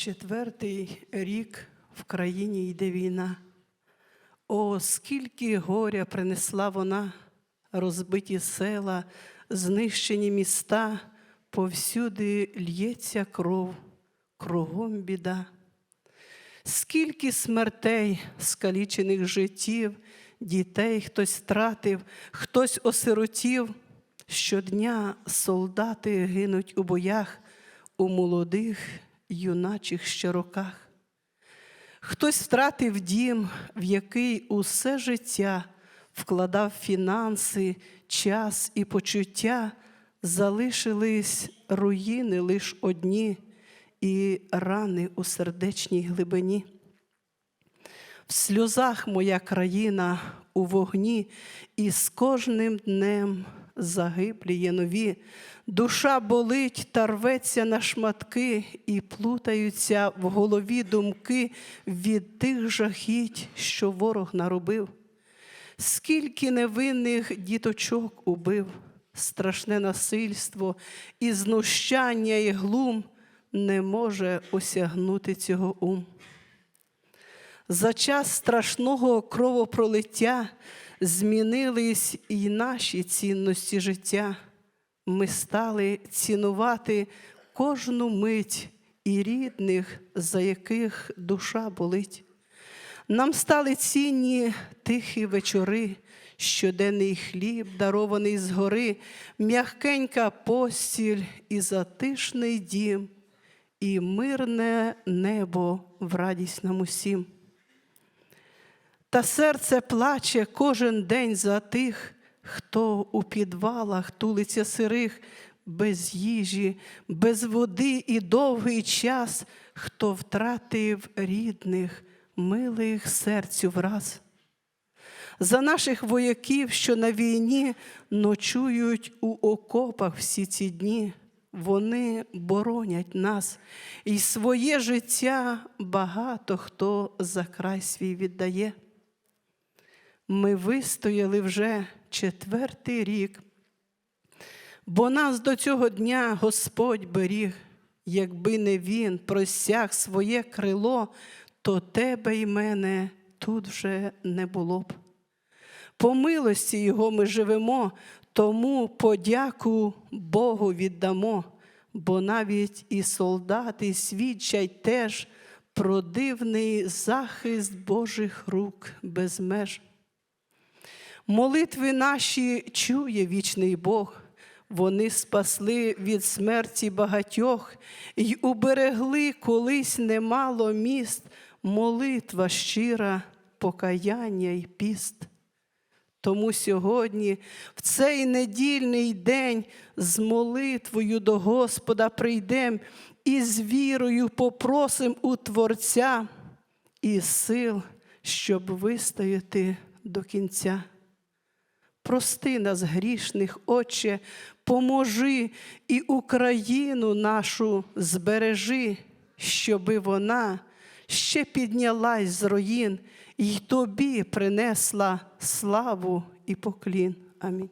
Четвертий рік в країні йде війна. О, скільки горя принесла вона, розбиті села, знищені міста, повсюди л'ється кров, кругом біда. Скільки смертей, скалічених життів, дітей хтось втратив, хтось осиротів. Щодня солдати гинуть у боях, у молодих, юначих ще роках. Хтось втратив дім, в який усе життя вкладав фінанси, час і почуття, залишились руїни лиш одні і рани у сердечній глибині. В сльозах моя країна у вогні, і з кожним днем загиблі нові. Душа болить та рветься на шматки, і плутаються в голові думки від тих жахіть, що ворог наробив. Скільки невинних діточок убив, страшне насильство і знущання, і глум не може осягнути цього ум. За час страшного кровопролиття змінились і наші цінності життя. Ми стали цінувати кожну мить і рідних, за яких душа болить. Нам стали цінні тихі вечори, щоденний хліб, дарований згори, м'якенька постіль і затишний дім, і мирне небо в радість нам усім. Та серце плаче кожен день за тих, хто у підвалах тулиться сирих, без їжі, без води і довгий час, хто втратив рідних, милих серцю враз. За наших вояків, що на війні ночують у окопах всі ці дні, вони боронять нас, і своє життя багато хто за край свій віддає. Ми вистояли вже четвертий рік, бо нас до цього дня Господь беріг, якби не Він просяг своє крило, то тебе й мене тут вже не було б. По милості Його ми живемо, тому подяку Богу віддамо, бо навіть і солдати свідчать теж про дивний захист Божих рук без меж. Молитви наші чує вічний Бог, вони спасли від смерті багатьох й уберегли колись немало міст, молитва щира, покаяння й піст. Тому сьогодні, в цей недільний день, з молитвою до Господа прийдем і з вірою попросим у Творця і сил, щоб вистояти до кінця. Прости нас, грішних, Отче, поможи і Україну нашу збережи, щоби вона ще піднялась з руїн і тобі принесла славу і поклін. Амінь.